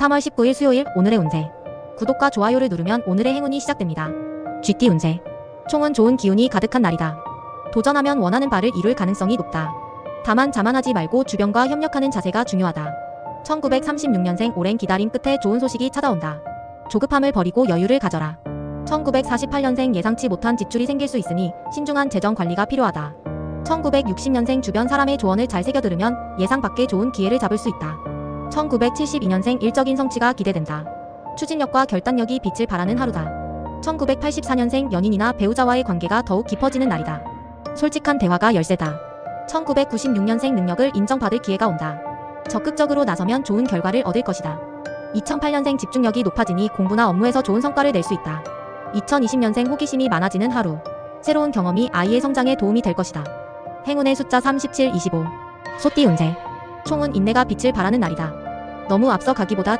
3월 19일 수요일 오늘의 운세. 구독과 좋아요를 누르면 오늘의 행운이 시작됩니다. 쥐띠 운세. 총은 좋은 기운이 가득한 날이다. 도전하면 원하는 바를 이룰 가능성이 높다. 다만 자만하지 말고 주변과 협력하는 자세가 중요하다. 1936년생 오랜 기다림 끝에 좋은 소식이 찾아온다. 조급함을 버리고 여유를 가져라. 1948년생 예상치 못한 지출이 생길 수 있으니 신중한 재정 관리가 필요하다. 1960년생 주변 사람의 조언을 잘 새겨 들으면 예상 밖의 좋은 기회를 잡을 수 있다. 1972년생 일적인 성취가 기대된다. 추진력과 결단력이 빛을 발하는 하루다. 1984년생 연인이나 배우자와의 관계가 더욱 깊어지는 날이다. 솔직한 대화가 열쇠다. 1996년생 능력을 인정받을 기회가 온다. 적극적으로 나서면 좋은 결과를 얻을 것이다. 2008년생 집중력이 높아지니 공부나 업무에서 좋은 성과를 낼 수 있다. 2020년생 호기심이 많아지는 하루. 새로운 경험이 아이의 성장에 도움이 될 것이다. 행운의 숫자 37, 25. 소띠 운세. 총은 인내가 빛을 발하는 날이다. 너무 앞서 가기보다